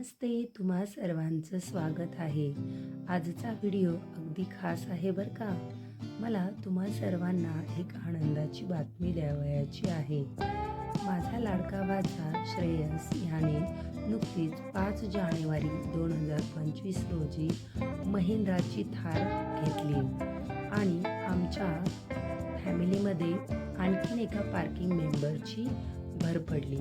नमस्ते तुम्हा सर्वांचं स्वागत आहे. आजचा व्हिडिओ अगदी खास आहे बरं का? मला तुम्हा सर्वांना एक आनंदाची बातमी द्यावयाची आहे. माझा लाडका भाचा श्रेयस याने नुकतीच पाच जानेवारी दोन हजार पंचवीस रोजी महिंद्राची थार घेतली आणि आमच्या फॅमिलीमध्ये आणखीन एका पार्किंग मेंबरची भर पडली.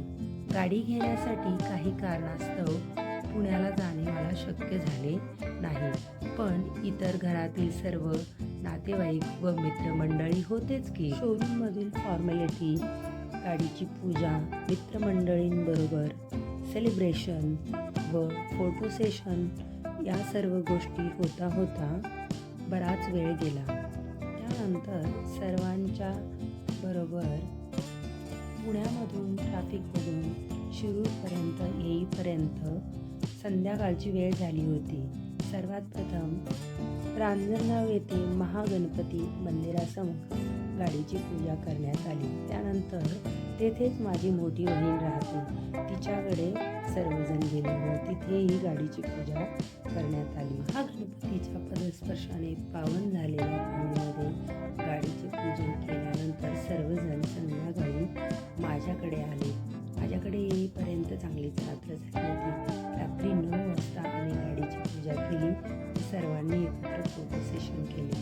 गाडी घेण्यासाठी काही कारणास्तव पुण्याला जाणे मला शक्य झाले नाही. पण इतर घरातील सर्व नातेवाईक व मित्रमंडळी होतेच की. शोरूममधील फॉर्मॅलिटी गाडीची पूजा मित्रमंडळींबरोबर सेलिब्रेशन व फोटो सेशन या सर्व गोष्टी होता होता बराच वेळ गेला. त्यानंतर सर्वांच्या बरोबर पुण्यामधून ट्रॅफिकमधून शिरूरपर्यंत येईपर्यंत संध्याकाळची वेळ झाली होती. सर्वात प्रथम रांजणगाव येथे महागणपती मंदिरासमोर गाडीची पूजा करण्यात आली. त्यानंतर तेथेच माझी मोठी बहीण राहते. तिच्याकडे सर्वजण गेले व तिथेही गाडीची पूजा करण्यात आली. हा गणपतीच्या पदस्पर्शाने पावन झालेल्या भूमीमध्ये गाडीचे पूजन केल्यानंतर सर्वजण संध्याकाळी माझ्याकडे आले. गावाकडे येईपर्यंत चांगलीच रात्र झाली होती. रात्री नऊ वाजता आम्ही गाडीची पूजा केली. सर्वांनी एकत्र फोटो सेशन केले.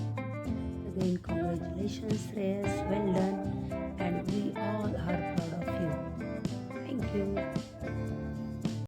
Again congratulation Shreyas well done